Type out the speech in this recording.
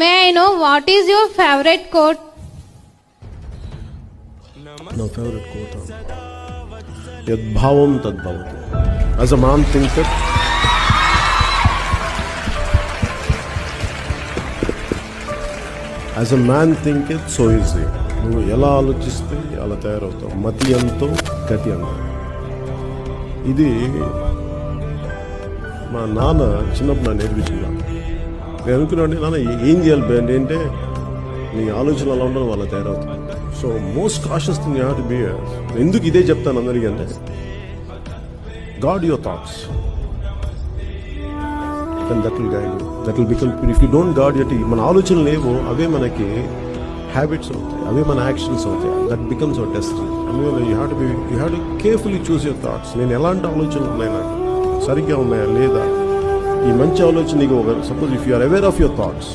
May I know what is your favourite quote నా favourite quote యద్భావం తద్భవతి as a man thinker as a man think it so easy నువ్వు ఎలా ఆలోచిస్తే అలా తయారవుతావు. మతి ఎంతో గతి అంత ఇది మా నాన్న చిన్నప్పుడు నా నేర్పించిన నేను అనుకున్నాను నాన్న ఏం చేయాలి బ్యాండ్ అంటే నీ ఆలోచన అలా ఉండడం వాళ్ళ తయారవుతుంది so most cautious thing you have to be ఎందుకు ఇదే చెప్తాను అందరికీ అంటే guard your thoughts then that will guide that will become if you don't guard it మన ఆలోచనలు లేవు అవే మనకి హ్యాబిట్స్ అవుతాయి అవే మన యాక్షన్స్ అవుతాయి. దట్ బికమ్స్ అవర్ డెస్టినీ అందువల్ల you have to be you have to carefully choose your thoughts నేను ఎలాంటి ఆలోచనలు ఉన్నాయి నాకు సరిగ్గా ఉన్నాయా లేదా? ఈ మంచి ఆలోచన నీకు ఒక suppose if you are aware of your thoughts